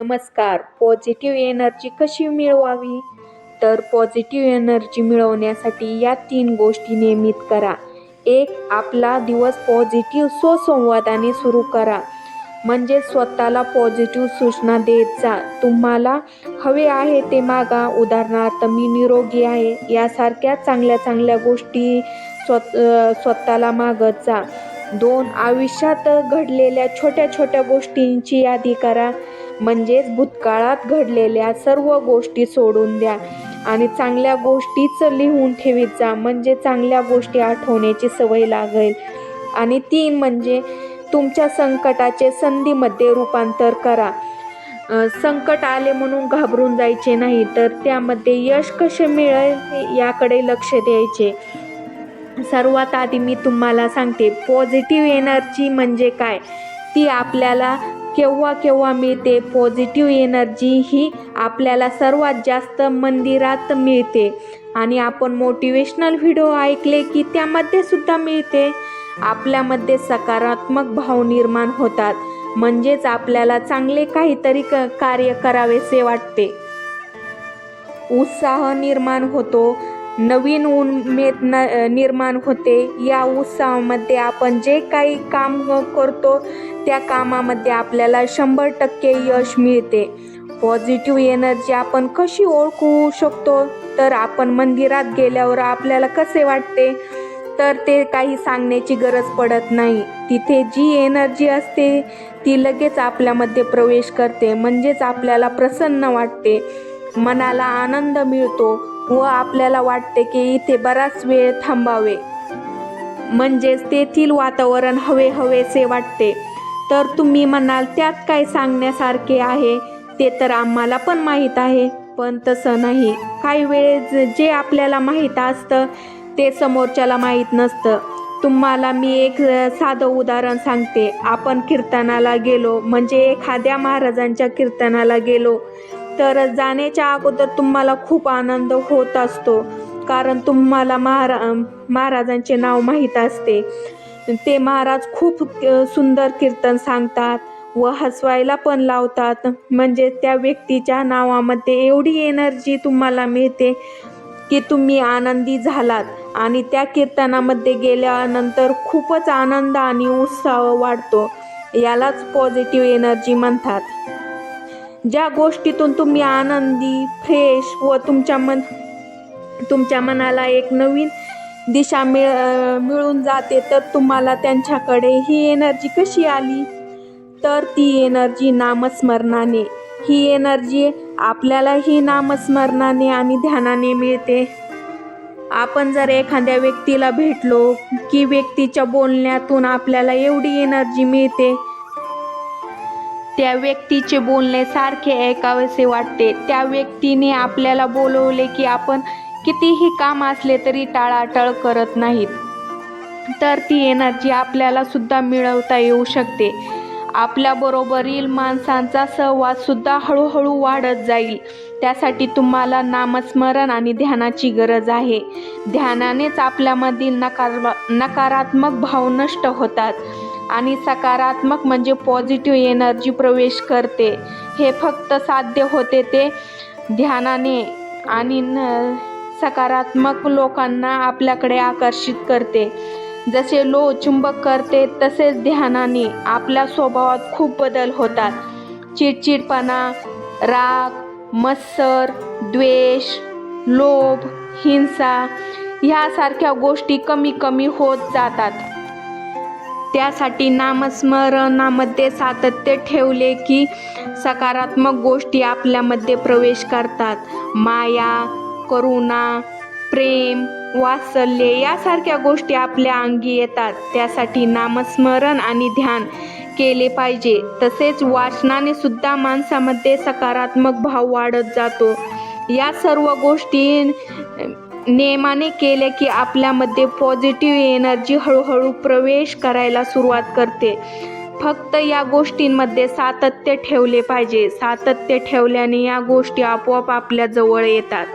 नमस्कार. Positive energy कशी मिळवावी? तर पॉझिटिव्ह एनर्जी मिळवण्यासाठी या तीन गोष्टी नियमित करा. एक आपला दिवस पॉझिटिव्ह सुसंवादाने सुरू करा. म्हणजे स्वतःला पॉझिटिव्ह सूचना देत जा. तुम्हाला हवे आहे ते मागा. उदाहरणार्थ मी निरोगी आहे. यासारख्या चांगल्या चांगल्या गोष्टी स्वत स्वतःला मागत जा. दोन आयुष्यात घडलेल्या छोट्या छोट्या गोष्टींची यादी करा. म्हणजेच भूतकाळात घडलेल्या सर्व गोष्टी सोडून द्या. आणि चांगल्या गोष्टीच लिहून ठेवीत जा म्हणजे चांगल्या गोष्टी आठवण्याची सवय लागेल. आणि तीन म्हणजे तुमच्या संकटाचे संधीमध्ये रूपांतर करा. संकट आले म्हणून घाबरून जायचे नाही तर त्यामध्ये यश कसे मिळेल याकडे लक्ष द्यायचे. सर्वात आधी मी तुम्हाला सांगते पॉझिटिव्ह एनर्जी म्हणजे काय? ती आपल्याला केव्हा केव्हा मिळते पॉझिटिव्ह एनर्जी ही आपल्याला सर्वात जास्त मंदिरात मिळते. आणि आपण मोटिवेशनल व्हिडिओ ऐकले की त्यामध्ये सुद्धा मिळते. आपल्यामध्ये सकारात्मक भाव निर्माण होतात. म्हणजेच आपल्याला चांगले काहीतरी क कार्य करावेसे वाटते. उत्साह निर्माण होतो. नवीन उमेद न निर्माण होते. या उत्साहामध्ये आपण जे काही काम करतो त्या कामामध्ये आपल्याला शंभर टक्के यश मिळते. पॉझिटिव्ह एनर्जी आपण कशी ओळखू शकतो? तर आपण मंदिरात गेल्यावर आपल्याला कसे वाटते? तर ते काही सांगण्याची गरज पडत नाही. तिथे जी एनर्जी असते ती लगेच आपल्यामध्ये प्रवेश करते. म्हणजेच आपल्याला प्रसन्न वाटते. मनाला आनंद मिळतो. व आपल्याला वाटते की इथे बराच वेळ थांबावे. म्हणजेच तेथील वातावरण हवे हवेसे वाटते. तर तुम्ही म्हणाल त्यात काय सांगण्यासारखे आहे? ते तर आम्हाला पण माहीत आहे पण तसं नाही. काही वेळेस जे आपल्याला माहीत असतं ते समोरच्याला माहीत नसतं. तुम्हाला मी एक साधं उदाहरण सांगते. आपण कीर्तनाला गेलो म्हणजे एखाद्या महाराजांच्या कीर्तनाला गेलो. तर जाण्याच्या अगोदर तुम्हाला खूप आनंद होत असतो. कारण तुम्हाला महारा महाराजांचे नाव माहीत असते. ते महाराज खूप सुंदर कीर्तन सांगतात व हसवायला पण लावतात. म्हणजे त्या व्यक्तीच्या नावामध्ये एवढी एनर्जी तुम्हाला मिळते की तुम्ही आनंदी झालात. आणि त्या कीर्तनामध्ये गेल्यानंतर खूपच आनंद आणि उत्साह वाढतो. यालाच पॉझिटिव्ह एनर्जी म्हणतात. ज्या गोष्टीतून तुम्ही आनंदी फ्रेश व तुमच्या मन तुमच्या मनाला एक नवीन दिशा मिळ मिळून जाते तर तुम्हाला त्यांच्याकडे ही एनर्जी कशी आली? तर ती एनर्जी नामस्मरणाने. ही एनर्जी आपल्याला ही नामस्मरणाने आणि ध्यानाने मिळते. आपण जर एखाद्या व्यक्तीला भेटलो की व्यक्तीच्या बोलण्यातून आपल्याला एवढी एनर्जी मिळते त्या व्यक्तीचे बोलणे सारखे ऐकावेसे वाटते. त्या व्यक्तीने आपल्याला बोलवले की आपण कितीही काम असले तरी टाळाटाळ करत नाहीत. तर ती एनर्जी आपल्याला सुद्धा मिळवता येऊ शकते. आपल्याबरोबरील माणसांचा सहवास सुद्धा हळूहळू वाढत जाईल. त्यासाठी तुम्हाला नामस्मरण आणि ध्यानाची गरज आहे. ध्यानानेच आपल्यामधील नकार नकारात्मक भाव नष्ट होतात. आणि सकारात्मक म्हणजे पॉझिटिव्ह एनर्जी प्रवेश करते. हे फक्त साध्य होते ते ध्यानाने आणि न सकारात्मक लोकांना आपल्याकडे आकर्षित करते. जसे लो चुंबक करते तसेच ध्यानाने आपल्या स्वभावात खूप बदल होतात. चिडचिडपणा राग मत्सर द्वेष लोभ हिंसा ह्यासारख्या गोष्टी कमी कमी होत जातात. त्यासाठी नामस्मरणामध्ये सातत्य ठेवले की सकारात्मक गोष्टी आपल्यामध्ये प्रवेश करतात. माया करुणा प्रेम वात्सल्य यासारख्या गोष्टी आपल्या अंगी येतात. त्यासाठी नामस्मरण आणि ध्यान केले पाहिजे. तसेच वाचनाने सुद्धा माणसामध्ये सकारात्मक भाव वाढत जातो. या सर्व गोष्टी नियमाने केले की आपल्यामध्ये पॉझिटिव्ह एनर्जी हळूहळू प्रवेश करायला सुरुवात करते. फक्त या गोष्टींमध्ये सातत्य ठेवले पाहिजे. सातत्य ठेवल्याने या गोष्टी आपोआप आपल्या जवळ येतात.